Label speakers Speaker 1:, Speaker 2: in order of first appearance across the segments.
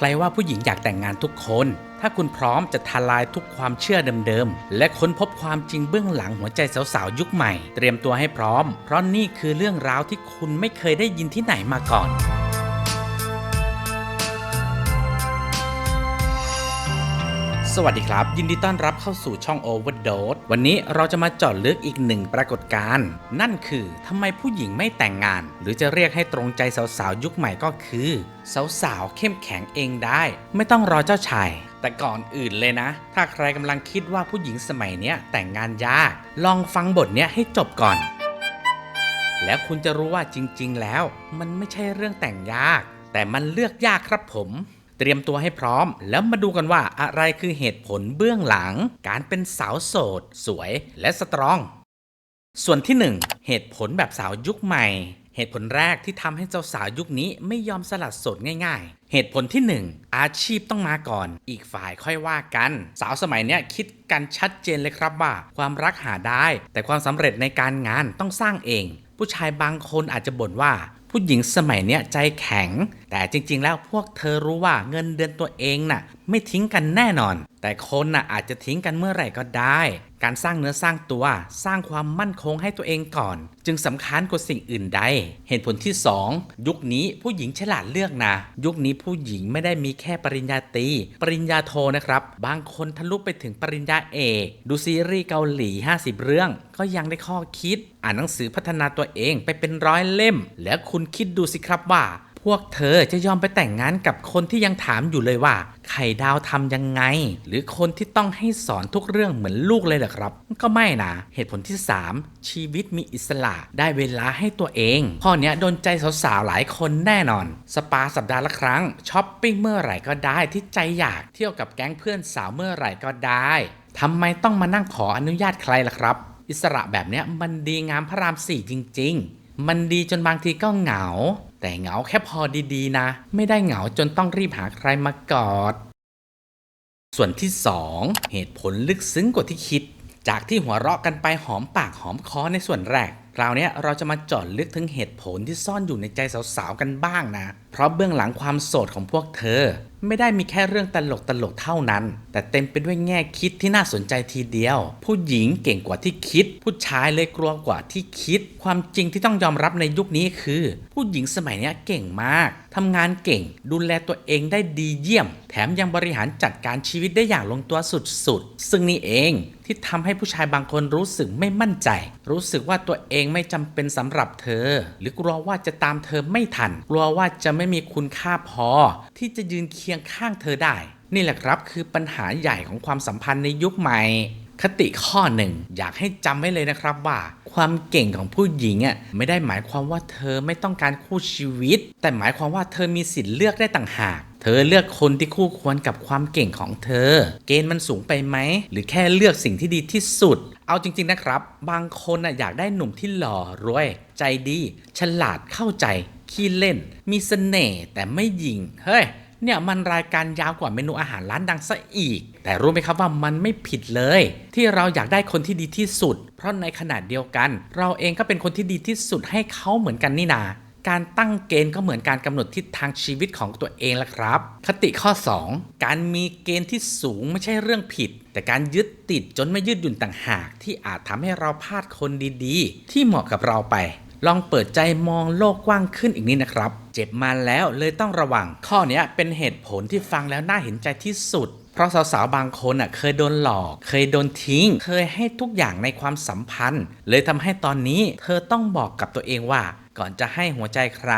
Speaker 1: ใครว่าผู้หญิงอยากแต่งงานทุกคน ถ้าคุณพร้อมจะทลายทุกความเชื่อเดิมๆ และค้นพบความจริงเบื้องหลังหัวใจสาวๆ ยุคใหม่ เตรียมตัวให้พร้อม เพราะนี่คือเรื่องราวที่คุณไม่เคยได้ยินที่ไหนมาก่อน สวัสดีครับ ยินดีต้อนรับเข้าสู่ช่อง Overdose วันนี้เราจะมาเจาะลึกอีกหนึ่งปรากฏการณ์ นั่นคือทำไมผู้หญิงไม่แต่งงาน หรือจะเรียกให้ตรงใจสาวๆ ยุคใหม่ก็คือ สาวๆ เข้มแข็งเองได้ ไม่ต้องรอเจ้าชายแต่ก่อนอื่นเลยนะ ถ้าใครกำลังคิดว่าผู้หญิงสมัยเนี้ยแต่งงานยาก ลองฟังบทเนี้ยให้จบก่อน แล้วคุณจะรู้ว่าจริง ๆ แล้ว มันไม่ใช่เรื่องแต่งยาก แต่มันเลือกยากครับผม เตรียมตัวให้พร้อม แล้วมาดูกันว่าอะไรคือเหตุผลเบื้องหลัง การเป็นสาวโสด สวยและสตรอง ส่วนที่ 1 เหตุผลแบบสาวยุคใหม่ เหตุผลแรกที่ทำให้เจ้าสาวยุคนี้ไม่ยอมสลัดโสดง่ายๆเหตุผลที่ 1 อาชีพต้องมาก่อน อีกฝ่ายค่อยว่ากัน สาวสมัยเนี้ยคิดกันชัดเจนเลยครับว่า ความรักหาได้ แต่ความสำเร็จในการงานต้องสร้างเอง ผู้ชายบางคนอาจจะบ่นว่า ผู้หญิงสมัยเนี้ยใจแข็ง แต่จริง ๆ แล้วพวกเธอรู้ว่าเงินเดือนตัวเองน่ะ ไม่ทิ้งกันแน่นอน แต่คนน่ะอาจจะทิ้งกันเมื่อไหร่ก็ได้ การสร้างเนื้อสร้างตัว สร้างความมั่นคงให้ตัวเองก่อน จึงสำคัญกว่าสิ่งอื่นใด เหตุผลที่ 2 ยุคนี้ผู้หญิงฉลาดเลือกนะ ยุคนี้ผู้หญิงไม่ได้มีแค่ปริญญาตรี ปริญญาโทนะครับ บางคนทะลุไปถึงปริญญาเอก ดูซีรีส์เกาหลี 50 เรื่อง ก็ยังได้ข้อคิด อ่านหนังสือพัฒนาตัวเองไปเป็นร้อยเล่ม แล้วคุณคิดดูสิครับว่า วกเธอจะยอมไปแต่งงานกับคนที่ยังถามอยู่เลยว่า ไข่ดาวทำยังไง หรือคนที่ต้องให้สอนทุกเรื่องเหมือนลูกเลยเหรอครับ ก็ไม่นะเหตุผลที่ 3 ชีวิตมีอิสระได้เวลาให้ตัวเอง ข้อเนี้ยโดนใจสาวๆหลายคนแน่นอน สปาสัปดาห์ละครั้งช้อปปิ้งเมื่อไหร่ก็ได้ที่ใจอยากเที่ยวกับแก๊งเพื่อนสาวเมื่อไหร่ก็ได้ทำไมต้องมานั่งขออนุญาตใครล่ะครับ อิสระแบบเนี้ยมันดีงามพระรามสี่จริง ๆ มันดีจนบางทีก็เหงา แต่เหงาแค่พอดีๆนะ ไม่ได้เหงาจนต้องรีบหาใครมากอด ส่วนที่ 2 เหตุผลลึกซึ้งกว่าที่คิด จากที่หัวเราะกันไปหอมปากหอมคอในส่วนแรกคราวนี้เราจะมาจอดลึกถึงเหตุผลที่ซ่อนอยู่ในใจสาวๆกันบ้างนะ เพราะเบื้องหลังความโสดของพวกเธอ ไม่ได้มีแค่เรื่องตลกตลกเท่านั้น แต่เต็มไปด้วยแง่คิดที่น่าสนใจทีเดียว ผู้หญิงเก่งกว่าที่คิด ผู้ชายเลยกลัวกว่าที่คิด ความจริงที่ต้องยอมรับในยุคนี้คือ ผู้หญิงสมัยนี้เก่งมากทำงานเก่ง ดูแลตัวเองได้ดีเยี่ยม แถมยังบริหารจัดการชีวิตได้อย่างลงตัวสุดๆ ซึ่งนี่เองที่ทำให้ผู้ชายบางคนรู้สึกไม่มั่นใจ รู้สึกว่าตัวเองไม่จำเป็นสำหรับเธอ หรือกลัวว่าจะตามเธอไม่ทัน กลัวว่าจะไม่มีคุณค่าพอ ที่จะยืนเคียงข้างเธอได้ นี่แหละครับคือปัญหาใหญ่ของความสัมพันธ์ในยุคใหม่ คติข้อหนึ่งอยากให้จำไว้เลยนะครับว่า ความเก่งของผู้หญิงอะไม่ได้หมายความว่าเธอไม่ต้องการคู่ชีวิต แต่หมายความว่าเธอมีสิทธิ์เลือกได้ต่างหาก เธอเลือกคนที่คู่ควรกับความเก่งของเธอ เกณฑ์มันสูงไปไหม หรือแค่เลือกสิ่งที่ดีที่สุด เอาจริง ๆนะครับ บางคนน่ะอยากได้หนุ่มที่หล่อรวย ใจดี ฉลาดเข้าใจ ขี้เล่น มีเสน่ห์แต่ไม่ยิงเฮ้ย เนี่ยมันรายการยาวกว่าเมนูอาหารร้านดังซะอีก แต่รู้ไหมครับว่ามันไม่ผิดเลย ที่เราอยากได้คนที่ดีที่สุด เพราะในขณะเดียวกัน เราเองก็เป็นคนที่ดีที่สุดให้เขาเหมือนกันนี่นาการตั้งเกณฑ์ก็เหมือนการกำหนดทิศทางชีวิตของตัวเองละครับ คติข้อ 2 การมีเกณฑ์ที่สูงไม่ใช่เรื่องผิด แต่การยึดติดจนไม่ยืดหยุ่นต่างหาก ที่อาจทำให้เราพลาดคนดีๆ ที่เหมาะกับเราไป ลองเปิดใจมองโลกกว้างขึ้นอีกนิดนะครับ เจ็บมาแล้วเลยต้องระวัง ข้อนี้เป็นเหตุผลที่ฟังแล้วน่าเห็นใจที่สุด เพราะสาวๆบางคนอะเคยโดนหลอก เคยโดนทิ้ง เคยให้ทุกอย่างในความสัมพันธ์ เลยทำให้ตอนนี้เธอต้องบอกกับตัวเองว่า ก่อนจะให้หัวใจใคร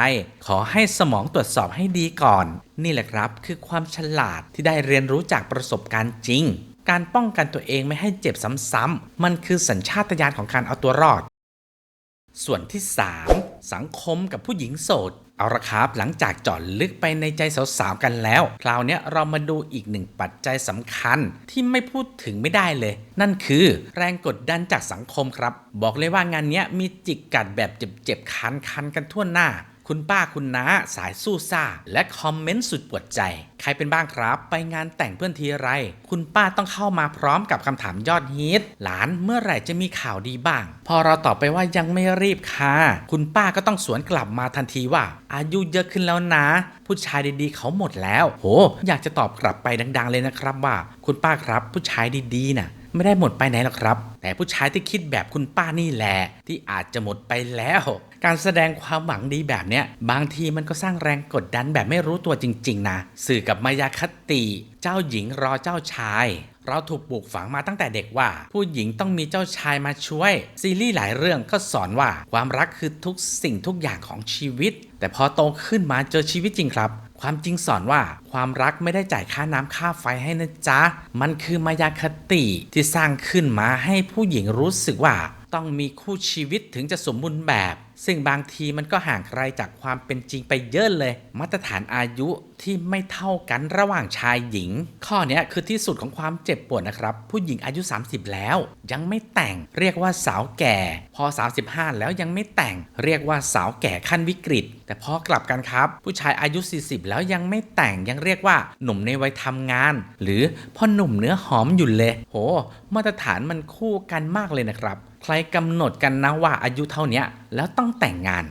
Speaker 1: ขอให้สมองตรวจสอบให้ดีก่อน นี่แหละครับ คือความฉลาดที่ได้เรียนรู้จากประสบการณ์จริงการป้องกันตัวเองไม่ให้เจ็บซ้ำๆ มันคือสัญชาตญาณของการเอาตัวรอด ส่วนที่ 3 สังคมกับผู้หญิงโสด เอาละครับ หลังจากจอดลึกไปในใจสาวๆกันแล้ว คราวนี้เรามาดูอีกหนึ่งปัจจัยสำคัญที่ไม่พูดถึงไม่ได้เลย นั่นคือแรงกดดันจากสังคมครับ บอกเลยว่างานนี้มีจิกกัดแบบเจ็บๆคันๆกันทั่วหน้า คุณป้าคุณน้าสายสู้ซ่า และคอมเมนต์สุดปวดใจ ใครเป็นบ้างครับ ไปงานแต่งเพื่อนทีไร คุณป้าต้องเข้ามาพร้อมกับคำถามยอดฮิตหลานเมื่อไหร่จะมีข่าวดีบ้าง พอเราตอบไปว่ายังไม่รีบค่ะ คุณป้าก็ต้องสวนกลับมาทันทีว่า อายุเยอะขึ้นแล้วนะ ผู้ชายดีๆ เขาหมดแล้ว โห อยากจะตอบกลับไปดัง ๆ เลยนะครับว่า คุณป้าครับผู้ชายดีๆน่ะ ไม่ได้หมดไปไหนหรอกครับ แต่ผู้ชายที่คิดแบบคุณป้านี่แหละที่อาจจะหมดไปแล้ว การแสดงความหวังดีแบบเนี้ยบางทีมันก็สร้างแรงกดดันแบบไม่รู้ตัวจริง ๆ นะ สื่อกับมายาคติ เจ้าหญิงรอเจ้าชาย เราถูกปลูกฝังมาตั้งแต่เด็กว่า ผู้หญิงต้องมีเจ้าชายมาช่วย ซีรีส์หลายเรื่องก็สอนว่าความรักคือทุกสิ่งทุกอย่างของชีวิต แต่พอโตขึ้นมาเจอชีวิตจริงครับ ความจริงสอนว่าความรักไม่ได้จ่ายค่าน้ำค่าไฟให้นะจ๊ะ มันคือมายาคติที่สร้างขึ้นมาให้ผู้หญิงรู้สึกว่า ต้องมีคู่ชีวิตถึงจะสมบูรณ์แบบ ซึ่งบางทีมันก็ห่างไกลจากความเป็นจริงไปเยอะเลย มาตรฐานอายุที่ไม่เท่ากันระหว่างชายหญิง ข้อนี้คือที่สุดของความเจ็บปวดนะครับ ผู้หญิงอายุ 30 แล้ว ยังไม่แต่งเรียกว่าสาวแก่ พอ 35 แล้วยังไม่แต่ง เรียกว่าสาวแก่ขั้นวิกฤต แต่พอกลับกันครับ ผู้ชายอายุ 40 แล้วยังไม่แต่งยังเรียกว่าหนุ่มในวัยทำงาน หรือพ่อหนุ่มเนื้อหอมอยู่เลย โห มาตรฐานมันคู่กันมากเลยนะครับ ใครกำหนดกันนะว่าอายุเท่านี้แล้วต้องแต่งงาน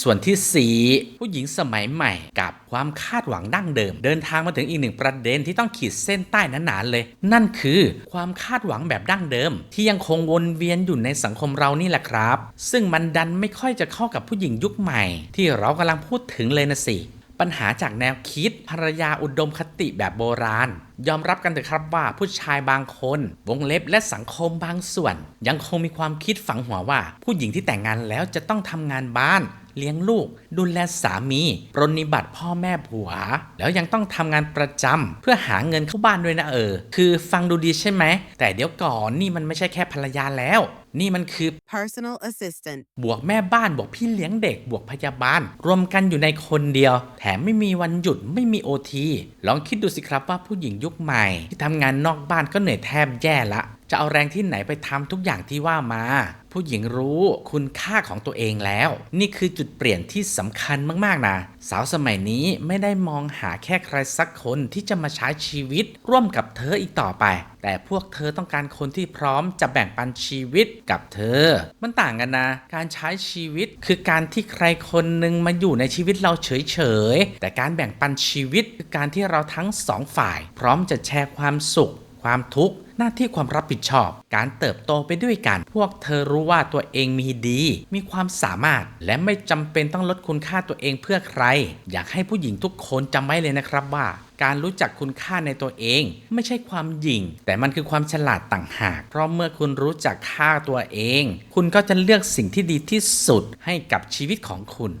Speaker 1: ส่วนที่ 4 ผู้หญิงสมัยใหม่กับความคาดหวังดั้งเดิม เดินทางมาถึงอีกหนึ่งประเด็นที่ต้องขีดเส้นใต้หนานๆเลย นั่นคือความคาดหวังแบบดั้งเดิม ที่ยังคงวนเวียนอยู่ในสังคมเรานี่แหละครับ ซึ่งมันดันไม่ค่อยจะเข้ากับผู้หญิงยุคใหม่ ที่เรากำลังพูดถึงเลยนะสิ ปัญหาจากแนวคิดภรรยาอุดมคติแบบโบราณ ยอมรับกันเถอะครับว่าผู้ชายบางคน วงเล็บและสังคมบางส่วน ยังคงมีความคิดฝังหัวว่า ผู้หญิงที่แต่งงานแล้วจะต้องทำงานบ้านเลี้ยงลูก ดูแลสามี ปรนนิบัติพ่อแม่ผัว แล้วยังต้องทำงานประจำเพื่อหาเงินเข้าบ้านด้วยนะเออ คือฟังดูดีใช่ไหม แต่เดี๋ยวก่อนนี่มันไม่ใช่แค่ภรรยาแล้ว นี่มันคือ
Speaker 2: personal assistant,
Speaker 1: บวกแม่บ้านบวกพี่เลี้ยงเด็กบวกพยาบาล รวมกันอยู่ในคนเดียว แถมไม่มีวันหยุดไม่มีโอทีลองคิดดูสิครับว่าผู้หญิงยุคใหม่ ที่ทำงานนอกบ้านก็เหนื่อยแทบแย่ละ จะเอาแรงที่ไหนไปทำทุกอย่างที่ว่ามา ผู้หญิงรู้คุณค่าของตัวเองแล้ว นี่คือจุดเปลี่ยนที่สำคัญมากๆนะ สาวสมัยนี้ไม่ได้มองหาแค่ใครสักคนที่จะมาใช้ชีวิตร่วมกับเธออีกต่อไป แต่พวกเธอต้องการคนที่พร้อมจะแบ่งปันชีวิตกับเธอ มันต่างกันนะ การใช้ชีวิตคือการที่ใครคนหนึ่งมาอยู่ในชีวิตเราเฉยๆ แต่การแบ่งปันชีวิตคือการที่เราทั้งสองฝ่าย พร้อมจะแชร์ความสุข ความทุกข์ หน้าที่ความรับผิดชอบ การเติบโตไปด้วยกัน พวกเธอรู้ว่าตัวเองมีดี มีความสามารถ และไม่จำเป็นต้องลดคุณค่าตัวเองเพื่อใคร อยากให้ผู้หญิงทุกคนจำไว้เลยนะครับว่าการรู้จักคุณค่าในตัวเอง ไม่ใช่ความหยิ่ง แต่มันคือความฉลาดต่างหาก เพราะเมื่อคุณรู้จักค่าตัวเอง คุณก็จะเลือกสิ่งที่ดีที่สุดให้กับชีวิตของคุณ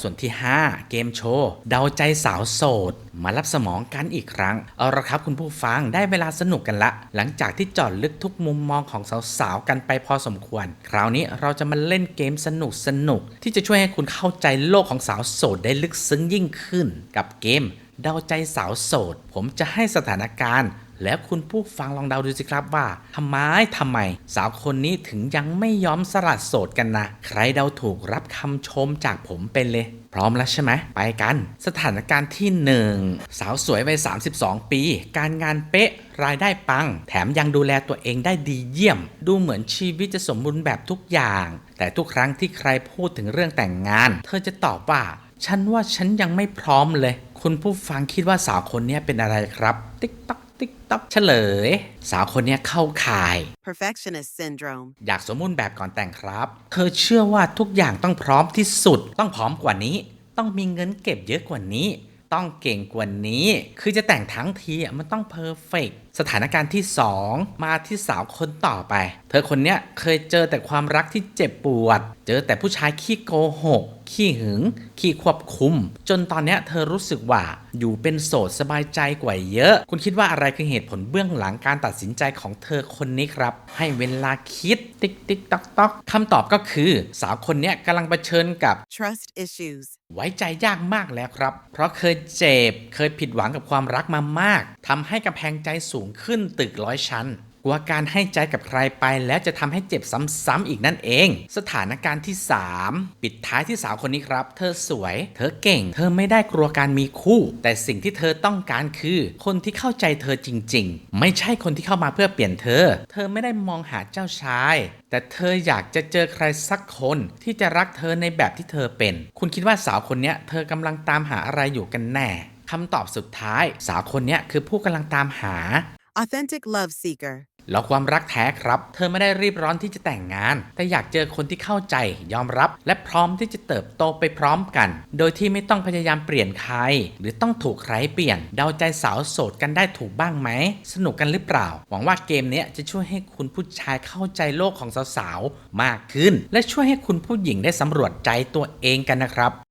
Speaker 1: ส่วนที่ 5 เกมโชว์เดาใจสาวโสด มารับสมองกันอีกครั้ง เอาละครับคุณผู้ฟังได้เวลาสนุกกันละ หลังจากที่จอดลึกทุกมุมมองของสาวๆกันไปพอสมควร คราวนี้เราจะมาเล่นเกมสนุกสนุกๆที่จะช่วยให้คุณเข้าใจโลกของสาวโสดได้ลึกซึ้งยิ่งขึ้น กับเกมเดาใจสาวโสด ผมจะให้สถานการณ์ แล้วคุณผู้ฟังลองเดาดูสิครับว่าทำไมทำไม สาวคนนี้ถึงยังไม่ยอมสลัดโสดกันนะ ใครเดาถูกรับคำชมจากผมเป็นเลย พร้อมแล้วใช่ไหมไปกัน สถานการณ์ที่ 1 สาวสวยวัย32 ปี การงานเป๊ะรายได้ปัง แถมยังดูแลตัวเองได้ดีเยี่ยม ดูเหมือนชีวิตจะสมบูรณ์แบบทุกอย่าง แต่ทุกครั้งที่ใครพูดถึงเรื่องแต่งงาน เธอจะตอบว่า ฉันว่าฉันยังไม่พร้อมเลย คุณผู้ฟังคิดว่าสาวคนนี้เป็นอะไรครับ ติ๊กต๊อก ติ๊กต๊อกเฉลย สาวคนนี้เข้าข่าย
Speaker 2: perfectionist syndrome,
Speaker 1: อยากสมบูรณ์แบบก่อนแต่งครับ เธอเชื่อว่าทุกอย่างต้องพร้อมที่สุด ต้องพร้อมกว่านี้ ต้องมีเงินเก็บเยอะกว่านี้ ต้องเก่งกว่านี้ คือจะแต่งทั้งทีอะมันต้องเพอร์เฟก สถานการณ์ที่ 2 มาที่สาวคนต่อไป เธอคนเนี้ยเคยเจอแต่ความรักที่เจ็บปวด เจอแต่ผู้ชายขี้โกหก ขี้หึง ขี้ควบคุม จนตอนเนี้ยเธอรู้สึกว่าอยู่เป็นโสดสบายใจกว่าเยอะ คุณคิดว่าอะไรคือเหตุผลเบื้องหลังการตัดสินใจของเธอคนนี้ครับ ให้เวลาคิดติ๊กติ๊กต๊อกต๊อกคำตอบก็คือสาวคนเนี้ยกำลังเผชิญกับ
Speaker 2: trust issues,
Speaker 1: ไว้ใจยากมากแล้วครับ เพราะเคยเจ็บ เคยผิดหวังกับความรักมามาก ทำให้กำแพงใจสูงขึ้นตึกร้อยชั้นกลัวการให้ใจกับใครไปแล้วจะทำให้เจ็บซ้ำๆอีกนั่นเอง สถานการณ์ที่ 3 ปิดท้ายที่สาวคนนี้ครับ เธอสวย เธอเก่ง เธอไม่ได้กลัวการมีคู่ แต่สิ่งที่เธอต้องการคือ คนที่เข้าใจเธอจริง ๆ ไม่ใช่คนที่เข้ามาเพื่อเปลี่ยนเธอ เธอไม่ได้มองหาเจ้าชายแต่เธออยากจะเจอใครสักคนที่จะรักเธอในแบบที่เธอเป็น คุณคิดว่าสาวคนนี้เธอกำลังตามหาอะไรอยู่กันแน่ คำตอบสุดท้าย สาวคนเนี้ยคือผู้กำลังตามหา
Speaker 2: Authentic love seeker.
Speaker 1: แล้วความรักแท้ครับ เธอไม่ได้รีบร้อนที่จะแต่งงาน แต่อยากเจอคนที่เข้าใจ ยอมรับ และพร้อมที่จะเติบโตไปพร้อมกัน โดยที่ไม่ต้องพยายามเปลี่ยนใคร หรือต้องถูกใครเปลี่ยน เดาใจสาวโสดกันได้ถูกบ้างไหม สนุกกันหรือเปล่า หวังว่าเกมเนี้ยจะช่วยให้คุณผู้ชายเข้าใจโลกของสาวๆ มากขึ้น และช่วยให้คุณผู้หญิงได้สำรวจใจตัวเองกันนะครับ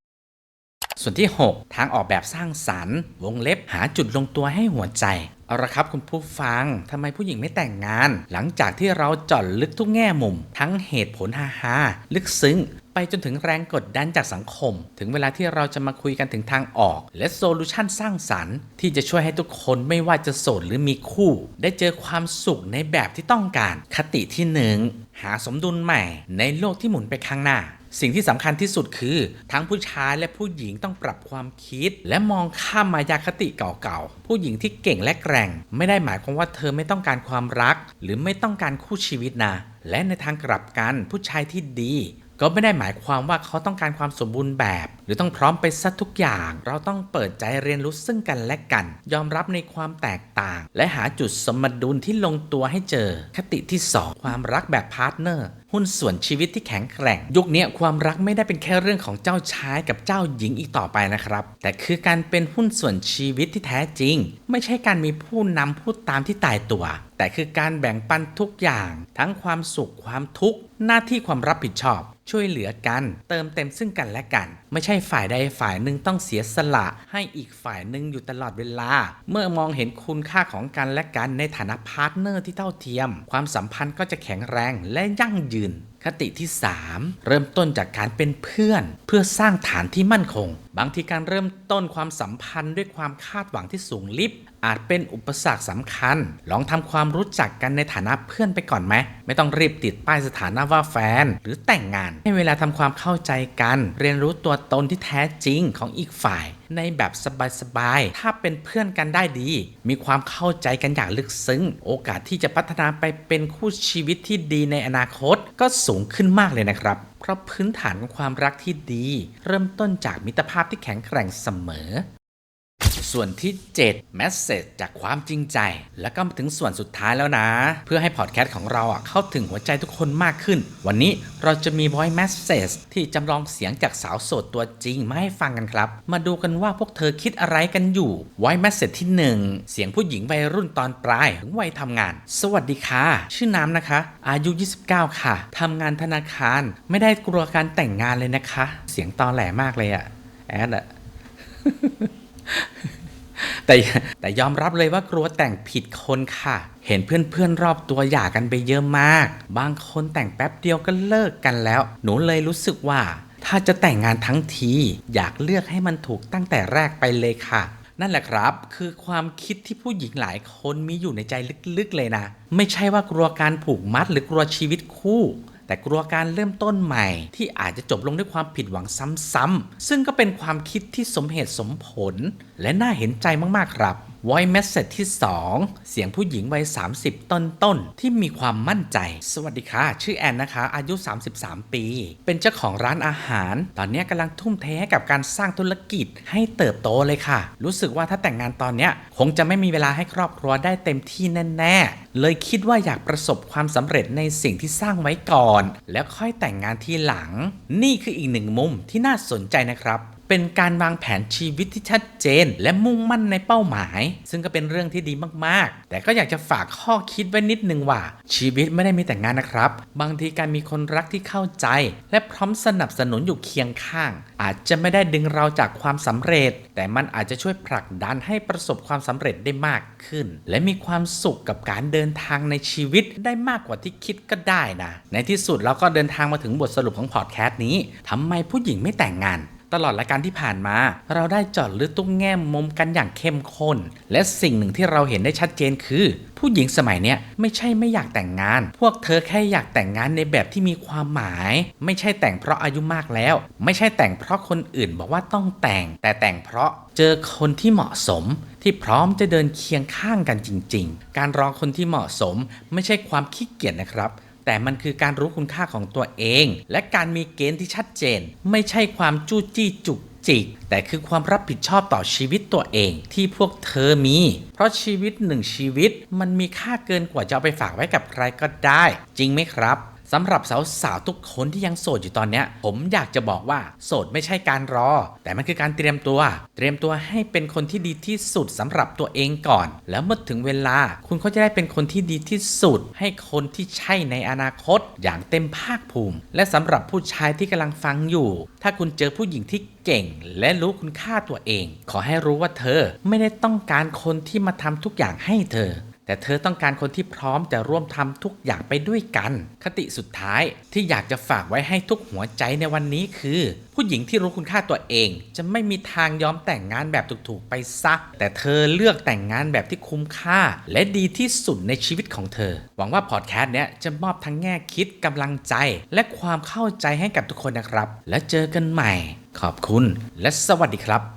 Speaker 1: ส่วนที่ 6 ทางออกแบบสร้างสรรค์ วงเล็บหาจุดลงตัวให้หัวใจ เอาละครับคุณผู้ฟังทำไมผู้หญิงไม่แต่งงาน หลังจากที่เราเจาะลึกทุกแง่มุม ทั้งเหตุผลฮาฮาลึกซึ้ง ไปจนถึงแรงกดดันจากสังคม ถึงเวลาที่เราจะมาคุยกันถึงทางออก และโซลูชันสร้างสรรค์ที่จะช่วยให้ทุกคนไม่ว่าจะโสดหรือมีคู่ ได้เจอความสุขในแบบที่ต้องการ คติที่หนึ่งหาสมดุลใหม่ในโลกที่หมุนไปข้างหน้า สิ่งที่สำคัญที่สุดคือ ทั้งผู้ชายและผู้หญิงต้องปรับความคิด และมองข้ามมายาคติเก่าๆ ผู้หญิงที่เก่งและแกร่ง ไม่ได้หมายความว่าเธอไม่ต้องการความรัก หรือไม่ต้องการคู่ชีวิตนะ และในทางกลับกันผู้ชายที่ดี ก็ไม่ได้หมายความว่าเขาต้องการความสมบูรณ์แบบ หรือต้องพร้อมไปซะทุกอย่าง เราต้องเปิดใจเรียนรู้ซึ่งกันและกัน ยอมรับในความแตกต่าง และหาจุดสมดุลที่ลงตัวให้เจอ คติที่ 2 ความรักแบบพาร์ทเนอร์หุ้นส่วนชีวิตที่แข็งแกร่ง ยุคนี้ความรักไม่ได้เป็นแค่เรื่องของเจ้าชายกับเจ้าหญิงอีกต่อไปนะครับ แต่คือการเป็นหุ้นส่วนชีวิตที่แท้จริง ไม่ใช่การมีผู้นำผู้ตามที่ตายตัว แต่คือการแบ่งปันทุกอย่าง ทั้งความสุขความทุกข์หน้าที่ความรับผิดชอบ ช่วยเหลือกัน เติมเต็มซึ่งกันและกัน ไม่ใช่ฝ่ายใดฝ่ายหนึ่งต้องเสียสละ ให้อีกฝ่ายหนึ่งอยู่ตลอดเวลา เมื่อมองเห็นคุณค่าของกันและกันในฐานะพาร์ทเนอร์ที่เท่าเทียม ความสัมพันธ์ก็จะแข็งแรงและยั่งยืน คติที่ 3 เริ่มต้นจากการเป็นเพื่อน เพื่อสร้างฐานที่มั่นคง บางทีการเริ่มต้นความสัมพันธ์ด้วยความคาดหวังที่สูงลิบอาจเป็นอุปสรรคสำคัญ ลองทำความรู้จักกันในฐานะเพื่อนไปก่อนไหม ไม่ต้องรีบติดป้ายสถานะว่าแฟน หรือแต่งงาน ให้เวลาทำความเข้าใจกัน เรียนรู้ตัวตนที่แท้จริงของอีกฝ่าย ในแบบสบายๆ ถ้าเป็นเพื่อนกันได้ดี มีความเข้าใจกันอย่างลึกซึ้ง โอกาสที่จะพัฒนาไปเป็นคู่ชีวิตที่ดีในอนาคตก็สูงขึ้นมากเลยนะครับเพราะพื้นฐานของความรักที่ดี เริ่มต้นจากมิตรภาพที่แข็งแกร่งเสมอ ส่วนที่ 7 Message จากความจริงใจ แล้วก็มาถึงส่วนสุดท้ายแล้วนะ เพื่อให้พอดแคสต์ของเราเข้าถึงหัวใจทุกคนมากขึ้น วันนี้เราจะมี Voice Message ที่จำลองเสียงจากสาวโสดตัวจริงมาให้ฟังกันครับ มาดูกันว่าพวกเธอคิดอะไรกันอยู่ Voice Message ที่ 1 เสียงผู้หญิงวัยรุ่นตอนปลายถึงวัยทำงาน สวัสดีค่ะ ชื่อน้ำนะคะ อายุ 29 ค่ะทำงานธนาคาร ไม่ได้กลัวการแต่งงานเลยนะคะ เสียงตอแหลมากเลยอะแอดอะ แต่แต่ยอมรับเลยว่ากลัวแต่งผิดคนค่ะ เห็นเพื่อนๆรอบตัวหย่ากันไปเยอะมาก บางคนแต่งแป๊บเดียวก็เลิกกันแล้ว หนูเลยรู้สึกว่า ถ้าจะแต่งงานทั้งที อยากเลือกให้มันถูกตั้งแต่แรกไปเลยค่ะ นั่นแหละครับ คือความคิดที่ผู้หญิงหลายคนมีอยู่ในใจลึกๆเลยนะ ไม่ใช่ว่ากลัวการผูกมัดหรือกลัวชีวิตคู่ แต่กลัวการเริ่มต้นใหม่ ที่อาจจะจบลงด้วยความผิดหวังซ้ำๆซึ่งก็เป็นความคิดที่สมเหตุสมผล และน่าเห็นใจมากๆครับ Voice Message ที่ 2 เสียงผู้หญิงวัย 30 ต้นต้นๆที่มีความมั่นใจ สวัสดีค่ะ ชื่อแอนนะคะ อายุ 33 ปี เป็นเจ้าของร้านอาหาร ตอนนี้กำลังทุ่มเทให้กับการสร้างธุรกิจให้เติบโตเลยค่ะ รู้สึกว่าถ้าแต่งงานตอนนี้คงจะไม่มีเวลาให้ครอบครัวได้เต็มที่แน่ ๆ เลยคิดว่าอยากประสบความสำเร็จในสิ่งที่สร้างไว้ก่อน แล้วค่อยแต่งงานทีหลัง นี่คืออีกหนึ่งมุมที่น่าสนใจนะครับ เป็นการวางแผนชีวิตที่ชัดเจน และมุ่งมั่นในเป้าหมาย ซึ่งก็เป็นเรื่องที่ดีมากๆ แต่ก็อยากจะฝากข้อคิดไว้นิดนึงว่า ชีวิตไม่ได้มีแต่งงานนะครับ บางทีการมีคนรักที่เข้าใจ และพร้อมสนับสนุนอยู่เคียงข้าง อาจจะไม่ได้ดึงเราจากความสำเร็จ แต่มันอาจจะช่วยผลักดันให้ประสบความสำเร็จได้มากขึ้น และมีความสุขกับการเดินทางในชีวิตได้มากกว่าที่คิดก็ได้นะในที่สุดเราก็เดินทางมาถึงบทสรุปของพอดแคสต์นี้ทำไมผู้หญิงไม่แต่งงาน ตลอดรายการที่ผ่านมา เราได้จอดลึกทุกแง่มุมกันอย่างเข้มข้น และสิ่งหนึ่งที่เราเห็นได้ชัดเจนคือ ผู้หญิงสมัยเนี้ยไม่ใช่ไม่อยากแต่งงาน พวกเธอแค่อยากแต่งงานในแบบที่มีความหมาย ไม่ใช่แต่งเพราะอายุมากแล้ว ไม่ใช่แต่งเพราะคนอื่นบอกว่าต้องแต่ง แต่แต่งเพราะเจอคนที่เหมาะสมที่พร้อมจะเดินเคียงข้างกันจริง ๆ การรอคนที่เหมาะสมไม่ใช่ความขี้เกียจนะครับ แต่มันคือการรู้คุณค่าของตัวเอง และการมีเกณฑ์ที่ชัดเจน ไม่ใช่ความจู้จี้จุกจิกแต่คือความรับผิดชอบต่อชีวิตตัวเองที่พวกเธอมี เพราะชีวิตหนึ่งชีวิตมันมีค่าเกินกว่าจะเอาไปฝากไว้กับใครก็ได้ จริงไหมครับ สำหรับสาวๆทุกคนที่ยังโสดอยู่ตอนเนี้ย ผมอยากจะบอกว่าโสดไม่ใช่การรอ แต่มันคือการเตรียมตัว เตรียมตัวให้เป็นคนที่ดีที่สุดสำหรับตัวเองก่อน แล้วเมื่อถึงเวลา คุณก็จะได้เป็นคนที่ดีที่สุด ให้คนที่ใช่ในอนาคต อย่างเต็มภาคภูมิ และสำหรับผู้ชายที่กำลังฟังอยู่ ถ้าคุณเจอผู้หญิงที่เก่ง และรู้คุณค่าตัวเอง ขอให้รู้ว่าเธอไม่ได้ต้องการคนที่มาทำทุกอย่างให้เธอ แต่เธอต้องการคนที่พร้อมจะร่วมทำทุกอย่างไปด้วยกัน คติสุดท้ายที่อยากจะฝากไว้ให้ทุกหัวใจในวันนี้คือ ผู้หญิงที่รู้คุณค่าตัวเอง จะไม่มีทางยอมแต่งงานแบบถูกๆไปซะ แต่เธอเลือกแต่งงานแบบที่คุ้มค่า และดีที่สุดในชีวิตของเธอ หวังว่าพอดแคสต์เนี้ยจะมอบทั้งแง่คิดกำลังใจ และความเข้าใจให้กับทุกคนนะครับ แล้วเจอกันใหม่ ขอบคุณ และสวัสดีครับ